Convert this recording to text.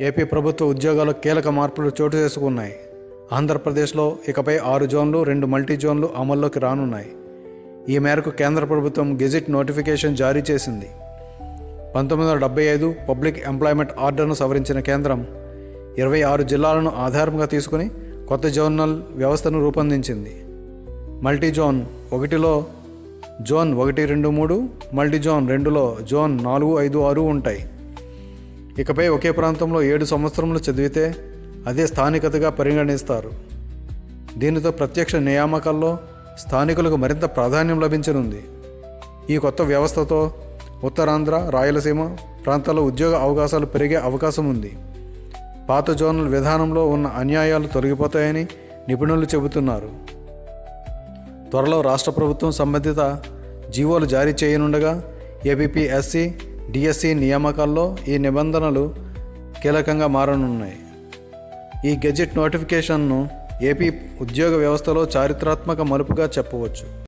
AP ప్రభుత్వ ఉద్యోగాలు కీలక మార్పులు చోటు చేసుకున్నాయి. ఆంధ్రప్రదేశ్లో ఇకపై ఆరు జోన్లు రెండు మల్టీ జోన్లు అమల్లోకి రానున్నాయి. ఈ మేరకు కేంద్ర ప్రభుత్వం గెజిట్ నోటిఫికేషన్ జారీ చేసింది. పంతొమ్మిది వందల డెబ్బై ఐదు పబ్లిక్ ఎంప్లాయ్మెంట్ ఆర్డర్ను సవరించిన కేంద్రం ఇరవై ఆరు జిల్లాలను ఆధారంగా తీసుకుని కొత్త జోనల్ వ్యవస్థను రూపొందించింది. మల్టీ జోన్ ఒకటిలో జోన్ ఒకటి రెండు మూడు మల్టీ జోన్ రెండులో జోన్ నాలుగు ఐదు ఆరు ఉంటాయి. ఇకపై ఒకే ప్రాంతంలో ఏడు సంవత్సరములు చదివితే అదే స్థానికతగా పరిగణిస్తారు. దీనితో ప్రత్యక్ష నియామకాల్లో స్థానికులకు మరింత ప్రాధాన్యం లభించనుంది. ఈ కొత్త వ్యవస్థతో ఉత్తరాంధ్ర రాయలసీమ ప్రాంతాల్లో ఉద్యోగ అవకాశాలు పెరిగే అవకాశం ఉంది. పాత జోనల్ విధానంలో ఉన్న అన్యాయాలు తొలగిపోతాయని నిపుణులు చెబుతున్నారు. త్వరలో రాష్ట్ర ప్రభుత్వం సంబంధిత జీవోలు జారీ చేయనుండగా ఏబిపిఎస్సి డిఎస్సి నియామకాల్లో ఈ నిబంధనలు కీలకంగా మారనున్నాయి. ఈ గెజెట్ నోటిఫికేషన్ను ఏపీ ఉద్యోగ వ్యవస్థలో చారిత్రాత్మక మలుపుగా చెప్పవచ్చు.